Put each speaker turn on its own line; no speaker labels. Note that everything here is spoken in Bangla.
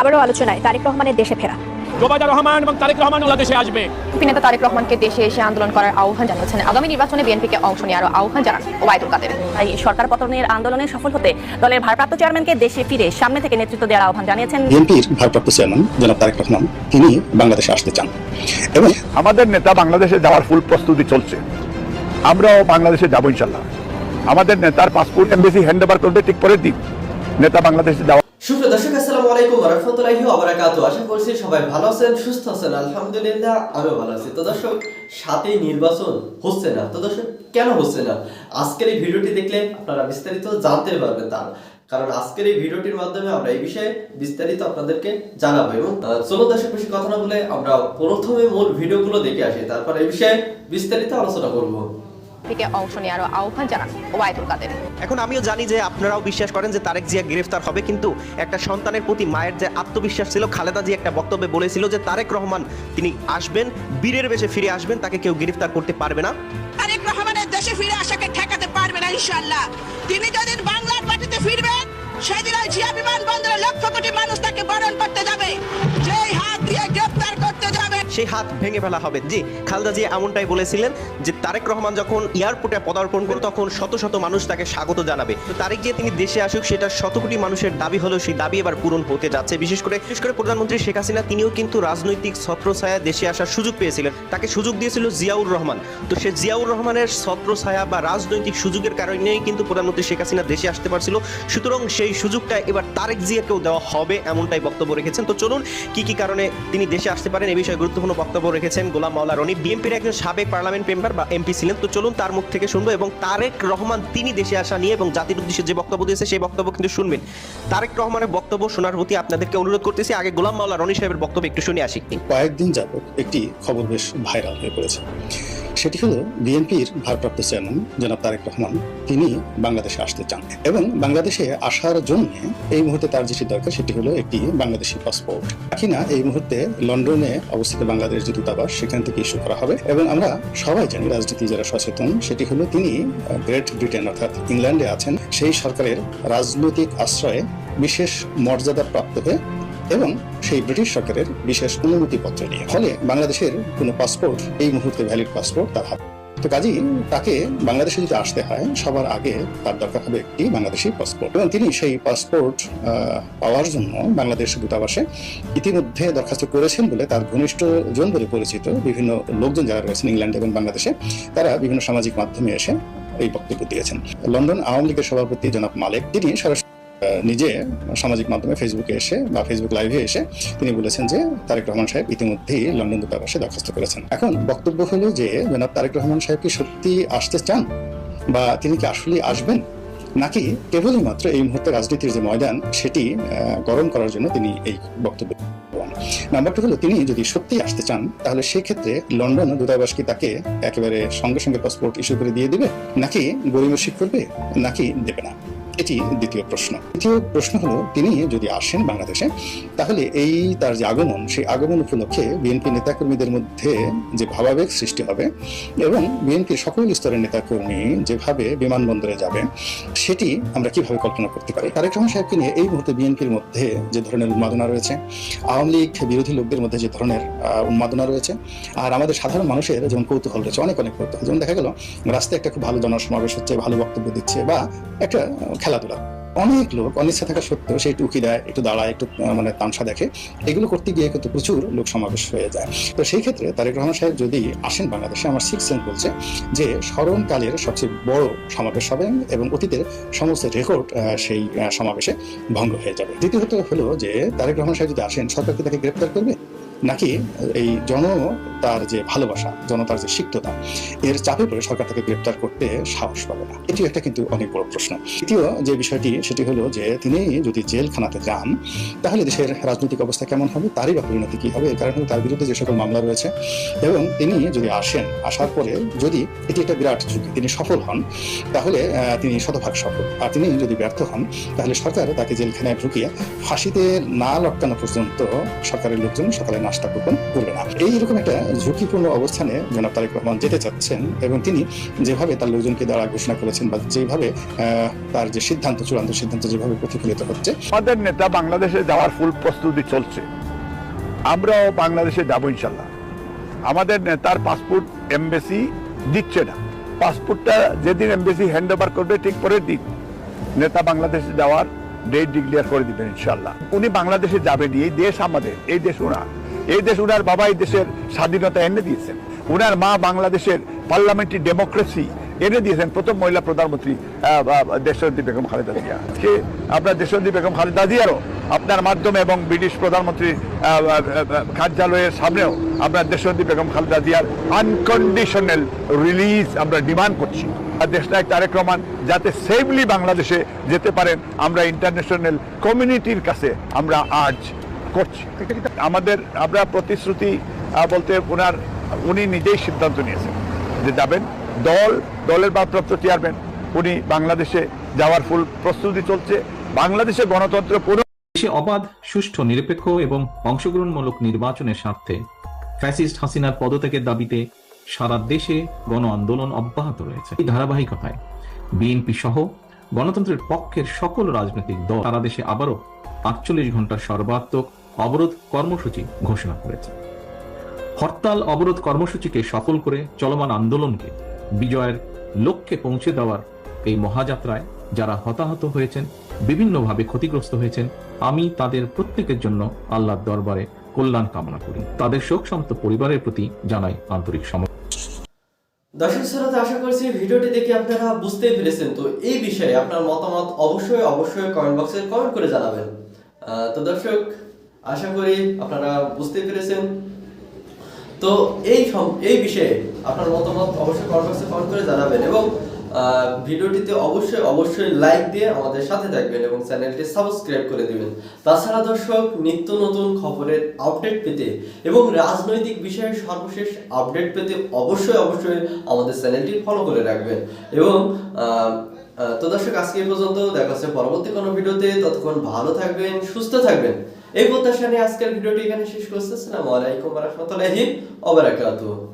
আবারও আলোচনায় তারেক রহমানের দেশে ফেরা।
জোবাইদা রহমান এবং তারেক রহমান দেশে আসবে।
নেতা তারেক রহমানকে দেশে এসে আন্দোলন করার আহ্বান জানিয়েছেন। আগামী নির্বাচনে বিএনপিকে অংশ নেওয়ার আহ্বান জানান ওবায়দুল কাদের।
তাই সরকার পতনের আন্দোলনে সফল হতে দলের ভারপ্রাপ্ত চেয়ারম্যানকে দেশে ফিরে সামনে থেকে নেতৃত্ব দেওয়ার আহ্বান জানিয়েছেন
বিএনপির ভারপ্রাপ্ত চেয়ারম্যান জনাব তারেক রহমান। তিনি বাংলাদেশে আসতে চান। এবং
আমাদের নেতা বাংলাদেশে যাওয়ার ফুল প্রস্তুতি চলছে। আমরাও বাংলাদেশে যাব ইনশাল্লাহ। আমাদের নেতার পাসপোর্ট এমবেসি হ্যান্ড ওভার করবে ঠিক পরের দিন। নেতা বাংলাদেশে যাওয়া
সুপ্রিয় দর্শক আলাইকুম রাহমাতুল্লাহি আশা করছি সবাই ভালো আছেন, সুস্থ আছেন, আলহামদুলিল্লাহ আমিও ভালো আছি। তো দর্শক সাথে নির্বাচন হচ্ছে না। তো দর্শক, কেন হচ্ছে না? আজকের এই ভিডিওটি দেখলে আপনারা বিস্তারিত জানতে পারবেন তার কারণ আজকের এই ভিডিওটির মাধ্যমে আমরা এই বিষয়ে বিস্তারিত আপনাদেরকে জানাব। এবং চলো দর্শক, বেশি কথা না বলে আমরা প্রথমে মূল ভিডিওগুলো দেখে আসি, তারপর এই বিষয়ে বিস্তারিত আলোচনা করব।
বিএনপিকে অংশ নেওয়ার আহ্বান জানান ওবায়দুল কাদের।
এখন আমিও জানি যে আপনারাও বিশ্বাস করেন যে তারেক জিয়া গ্রেফতার হবে কিন্তু একটা সন্তানের প্রতি মায়ের যে আত্মবিশ্বাস ছিল খালেদা জি একটা বক্তব্যে বলেছিল যে তারেক রহমান তিনি আসবেন বীরের বেশে ফিরে আসবেন তাকে কেউ গ্রেফতার করতে পারবে না।
তারেক রহমানের দেশে ফিরে আসাকে ঠেকাতে পারবে না ইনশাল্লাহ তিনি যেদিন বাংলার মাটিতে ফিরবেন সেদিন ওই জিয়া বিমানবন্দরে লক্ষ কোটি মানুষ তাকে বরণ করতে যাবে।
সেই হাত ভেঙে ফেলা হবে। জি, খালেদা জি এমনটাই বলেছিলেন যে তারেক রহমান যখন এয়ারপোর্টে পদার্পণ করবে তখন শত শত মানুষ তাকে স্বাগত জানাবে। তো তারেক যে তিনি দেশে আসুক, সেটা শত কোটি মানুষের দাবি হলেও সেই দাবি এবার পূরণ হতে যাচ্ছে। বিশেষ করে বিশেষ করে প্রধানমন্ত্রী শেখ হাসিনা, তিনিও কিন্তু রাজনৈতিক ছত্রছায়া দেশে আসার সুযোগ পেয়েছিলেন। তাকে সুযোগ দিয়েছিল জিয়াউর রহমান। তো সে জিয়াউর রহমানের ছত্রছায়া বা রাজনৈতিক সুযোগের কারণেই কিন্তু প্রধানমন্ত্রী শেখ হাসিনা দেশে আসতে পারছিল। সুতরাং সেই সুযোগটা এবার তারেক জিয়াকেও দেওয়া হবে, এমনটাই বক্তব্য রেখেছেন। তো চলুন, কি কি কারণে তিনি দেশে আসতে পারেন, এ বিষয়ে গুরুত্বপূর্ণ বক্তব্য রেখেছেন গোলাম মাওলা রনি। বিএনপির একজন সাবেক পার্লামেন্ট মেম্বার বা এমপি ছিলেন। তো চলুন তার মুখ থেকে শুনব এবং তারেক রহমান তিনি দেশে আসা নিয়ে এবং জাতির উদ্দেশ্যে যে বক্তব্য দিয়েছে সেই বক্তব্য কিন্তু শুনবেন। তারেক রহমানের বক্তব্য শোনার প্রতি আপনাদেরকে অনুরোধ করতেছি, আগে গোলাম মাওলা রনি সাহেবের বক্তব্য একটু শুনে আসি।
কয়েকদিন যাবত একটি খবর বেশ ভাইরাল হয়ে পড়েছে। সেটি হলো বিএনপির ভারপ্রাপ্ত চেয়ারম্যান জনাব তারেক রহমান, তিনি বাংলাদেশে আসতে চান এবং বাংলাদেশে আসার জন্য এই মুহূর্তে তার যেটি দরকার সেটি হলো একটি বাংলাদেশি পাসপোর্ট। কিনা এই মুহূর্তে লন্ডনে অবস্থিত বাংলাদেশ যে দূতাবাস, সেখান থেকে ইস্যু করা হবে। এবং আমরা সবাই জানি, রাজনীতি যারা সচেতন, সেটি হলো তিনি গ্রেট ব্রিটেন অর্থাৎ ইংল্যান্ডে আছেন। সেই সরকারের রাজনৈতিক আশ্রয়ে বিশেষ মর্যাদা প্রাপ্ত হয়ে এবং সেই ব্রিটিশ সরকারের বিশেষ অনুমতিপত্র নিয়ে। ফলে বাংলাদেশের কোনো পাসপোর্ট এই মুহূর্তে ভ্যালিড পাসপোর্ট তার হাতে তো কাজী, তাকে বাংলাদেশে যদি আসতে হয়, সবার আগে তার দরকার হবে একটি বাংলাদেশি পাসপোর্ট এবং তিনি সেই পাসপোর্ট পাওয়ার জন্য বাংলাদেশ দূতাবাসে ইতিমধ্যে দরখাস্ত করেছেন বলে তার ঘনিষ্ঠ জন বলে পরিচিত বিভিন্ন লোকজন যারা রয়েছেন ইংল্যান্ড এবং বাংলাদেশে, তারা বিভিন্ন সামাজিক মাধ্যমে এসে এই বক্তব্য দিয়েছেন। লন্ডন আওয়ামী লীগের সভাপতি জনাব মালেক, তিনি সরাসরি নিজে সামাজিক মাধ্যমে ফেসবুকে এসে বা ফেসবুক লাইভে এসে তিনি বলেছেন যে তারেক রহমান সাহেব ইতিমধ্যেই লন্ডন দূতাবাসে দরখাস্ত করেছেন। এখন বক্তব্য হলো যে জনাব তারেক রহমান সাহেব কি সত্যি আসতে চান বা তিনি কি আসলে আসবেন? নাকি কেবলই মাত্র এই মুহূর্তে রাজনীতির যে ময়দান, সেটি গরম করার জন্য তিনি এই বক্তব্য? নাম্বারটা হলো, তিনি যদি সত্যি আসতে চান, তাহলে সেক্ষেত্রে লন্ডন দূতাবাস কি তাকে একেবারে সঙ্গে সঙ্গে পাসপোর্ট ইস্যু করে দিয়ে দিবে? নাকি গরিমসিক করবে? নাকি দেবে না? এটি দ্বিতীয় প্রশ্ন। তৃতীয় প্রশ্ন হলো, তিনি যদি আসেন বাংলাদেশে, তাহলে এই তার যে আগমন, সেই আগমন উপলক্ষে বিএনপি নেতাকর্মীদের মধ্যে যে ভাবাবেগ সৃষ্টি হবে এবং বিএনপির সকল স্তরের নেতাকর্মী যেভাবে বিমানবন্দরে যাবে, সেটি আমরা কীভাবে কল্পনা করতে পারি? তারেক রহমান সাহেবকে নিয়ে এই মুহূর্তে বিএনপির মধ্যে যে ধরনের উন্মাদনা রয়েছে, আওয়ামী লীগ বিরোধী লোকদের মধ্যে যে ধরনের উন্মাদনা রয়েছে, আর আমাদের সাধারণ মানুষের যেমন কৌতূহল রয়েছে, অনেক অনেক কৌতূহল। যেমন দেখা গেল, রাস্তায় একটা খুব ভালো জনসমাবেশ হচ্ছে, ভালো বক্তব্য দিচ্ছে, বা একটা খেলাধুলা। অনেক লোক অনিচ্ছা থাকা সত্ত্বেও সে একটু উকি দেয়, একটু দাঁড়ায়, একটু মানে তামসা দেখে। এগুলো করতে গিয়ে কিন্তু প্রচুর লোক সমাবেশ হয়ে যায়। তো সেই ক্ষেত্রে তারেক রহমান সাহেব যদি আসেন বাংলাদেশে, আমার সিক্স সেন্স বলছে যে স্মরণকালের সবচেয়ে বড় সমাবেশ হবে এবং অতীতের সমস্ত রেকর্ড সেই সমাবেশে ভঙ্গ হয়ে যাবে। দ্বিতীয়ত হলো যে তারেক রহমান সাহেব যদি আসেন সরকার কি তাকে গ্রেপ্তার করবে? নাকি এই জন তার যে ভালোবাসা জনতার যে সিক্ততা, এর চাপে পড়ে সরকার তাকে গ্রেপ্তার করতে সাহস পাবে না। এটিও একটা কিন্তু অনেক বড় প্রশ্ন। তৃতীয় যে বিষয়টি, সেটি হলো যে তিনি যদি জেলখানাতে যান, তাহলে দেশের রাজনৈতিক অবস্থা কেমন হবে, তারই বা পরিণতি কি হবে কারণ হলো তার বিরুদ্ধে যে সকল মামলা রয়েছে, এবং তিনি যদি আসেন, আসার পরে যদি এটি একটা বিরাট ঝুঁকি, তিনি সফল হন, তাহলে তিনি শতভাগ সফল। আর তিনি যদি ব্যর্থ হন, তাহলে সরকার তাকে জেলখানায় ঢুকিয়ে ফাঁসিতে না লটকানো পর্যন্ত সরকারের লোকজন সকালে নাস্তা কুপন করবে না। এইরকম একটা ঝুঁকিপূর্ণ অবস্থানে জনাব তারেক রহমান যেতে চাচ্ছেন এবং তিনি যেভাবে তার লোকজনকে দ্বারা ঘোষণা করেছেন বা যেভাবে তার যে সিদ্ধান্ত, চূড়ান্ত সিদ্ধান্ত যেভাবে প্রতিফলিত হচ্ছে।
আমাদের নেতা বাংলাদেশে যাওয়ার ফুল প্রস্তুতি চলছে। আমরাও বাংলাদেশে যাব ইনশাল্লাহ। আমাদের নেতার পাসপোর্ট এমবেসি দিচ্ছে না। পাসপোর্টটা যেদিন এমবেসি হ্যান্ড ওভার করবে ঠিক পরের দিন নেতা বাংলাদেশে যাওয়ার ডেট ডিক্লেয়ার করে দিবেন ইনশাল্লাহ। উনি বাংলাদেশে যাবেন, এই দেশ আমাদের, এই দেশ ওনার। এই দেশ উনার বাবা এই দেশের স্বাধীনতা এনে দিয়েছেন। উনার মা বাংলাদেশের পার্লামেন্টারি ডেমোক্রেসি এনে দিয়েছেন। প্রথম মহিলা প্রধানমন্ত্রী আহ, বেগম খালেদা জিয়া। আজকে আপনার দেশবন্দি বেগম খালেদা জিয়ারও আপনার মাধ্যমে এবং ব্রিটিশ প্রধানমন্ত্রী কার্যালয়ের সামনেও আমরা দেশবন্দি বেগম খালেদা জিয়ার আনকন্ডিশনাল রিলিজ আমরা ডিমান্ড করছি। আর দেশনায়ক তারেক রহমান যাতে সেফলি বাংলাদেশে যেতে পারেন আমরা ইন্টারন্যাশনাল কমিউনিটির কাছে আমরা আজ করছি। আমাদের আমরা প্রতিশ্রুতি বলতে ওনার, উনি নিজেই সিদ্ধান্ত নিয়েছেন যে যাবেন। দল, দলের ভারপ্রাপ্ত চেয়ারম্যান উনি বাংলাদেশে যাওয়ার ফুল প্রস্তুতি চলছে। বাংলাদেশে গণতন্ত্র পুনঃ
দেশে অবাধ, সুষ্ঠু, নিরপেক্ষ এবং অংশগ্রহণমূলক নির্বাচনের স্বার্থে ফ্যাসিস্ট হাসিনার পদত্যাগের দাবিতে সারা দেশে গণ আন্দোলন অব্যাহত রয়েছে। এই ধারাবাহিকতায় বিএনপি সহ গণতন্ত্রের পক্ষের সকল রাজনৈতিক দল সারা দেশে আবারও আটচল্লিশ ঘণ্টার সর্বাত্মক অবরোধ কর্মসূচি ঘোষণা করেছে। হরতাল অবরোধ কর্মসূচিকে সফল করে চলমান আন্দোলনকে বিজয়ের লক্ষ্যে পৌঁছে দেওয়ার এই মহাযাত্রায় যারা হতাহত হয়েছেন, বিভিন্নভাবে ক্ষতিগ্রস্ত হয়েছেন, আমি তাদের প্রত্যেকের জন্য আল্লাহর দরবারে কল্যাণ কামনা করি। তাদের শোকসন্ত পরিবারের প্রতি জানাই আন্তরিক সম
দর্শক শ্রোতা, আশা করছি ভিডিওটি দেখে আপনারা বুঝতেই পেরেছেন। তো এই বিষয়ে আপনার মতামত অবশ্যই অবশ্যই কমেন্ট বক্সে কমেন্ট করে জানাবেন। তো দর্শক, আশা করি আপনারা বুঝতে পেরেছেন। তো এই এই বিষয়ে আপনার মতামত অবশ্যই কমেন্ট বক্সে কমেন্ট করে জানাবেন এবং ভিডিওটিতে অবশ্যই অবশ্যই লাইক দিয়ে আমাদের সাথে থাকবেন এবং চ্যানেলটি সাবস্ক্রাইব করে দিবেন। তাছাড়া দর্শক, নিত্য নতুন খবরের আপডেট পেতে এবং রাজনৈতিক বিষয়ে সর্বশেষ আপডেট পেতে অবশ্যই অবশ্যই আমাদের চ্যানেলটি ফলো করে রাখবেন। এবং তো দর্শক, আজকে পর্যন্ত। দেখা হচ্ছে পরবর্তী কোনো ভিডিওতে। ততক্ষণ ভালো থাকবেন, সুস্থ থাকবেন। এই প্রত্যাশা নিয়ে আজকের ভিডিওটি এখানে শেষ করতেছিলাম আলাইকুম রহমতুল্লাহি ওবারাকাতুহ